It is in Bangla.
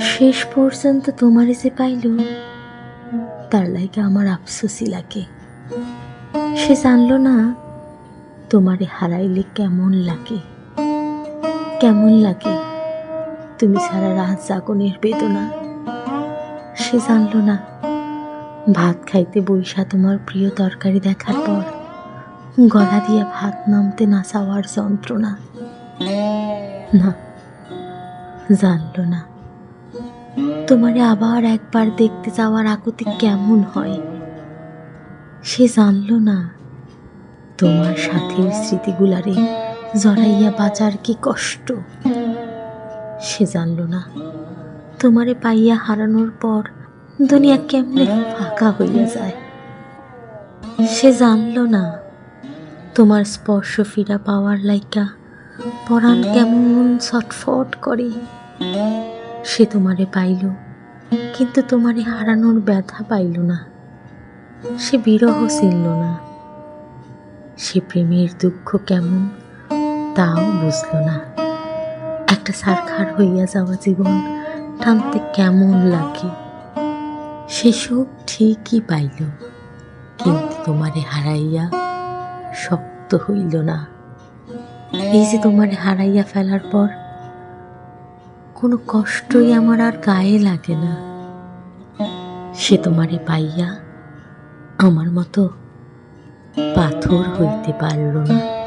শেষ পর্যন্ত তোমারে যে পাইল, তার লাগে আমার আফসোসই লাগে। সে জানলো না তোমারে হারাইলে কেমন লাগে। কেমন লাগে? তুমি সারা রাত জাগনের বেদনা। সে জানলো না ভাত খাইতে বইসা তোমার প্রিয় তরকারি দেখার পর গলা দিয়ে ভাত নামতে না চাওয়ার যন্ত্রণা। না জানলো না। তোমারে আবার একবার দেখতে যাওয়ার আকুতি কেমন হয়? সে জানল না, তোমার সাথের স্মৃতিগুলারে জড়াইয়া বাঁচার কি কষ্ট? সে জানল না, তোমারে পাইয়া হারানোর পর দুনিয়া কেমনে ফাঁকা হইয়া যায়। সে জানল না, তোমার স্পর্শ ফিরা পাওয়ার লাইকা পরাণ কেমন ছটফট করে। সে তোমারে পাইল, কিন্তু তোমারে হারানোর ব্যথা পাইল না। সে বিরহ চিনল না। সে প্রেমের দুঃখ কেমন তাও বুঝল না। একটা সারখার হইয়া যাওয়া জীবন টানতে কেমন লাগে, সে সুখ ঠিকই পাইল, কিন্তু তোমারে হারাইয়া শক্ত হইল না। এই যে তোমার হারাইয়া ফেলার পর কোনো কষ্টই আমার আর গায়ে লাগে না। সে তোমারে পাইয়া আমার মতো পাথর হইতে পারল না।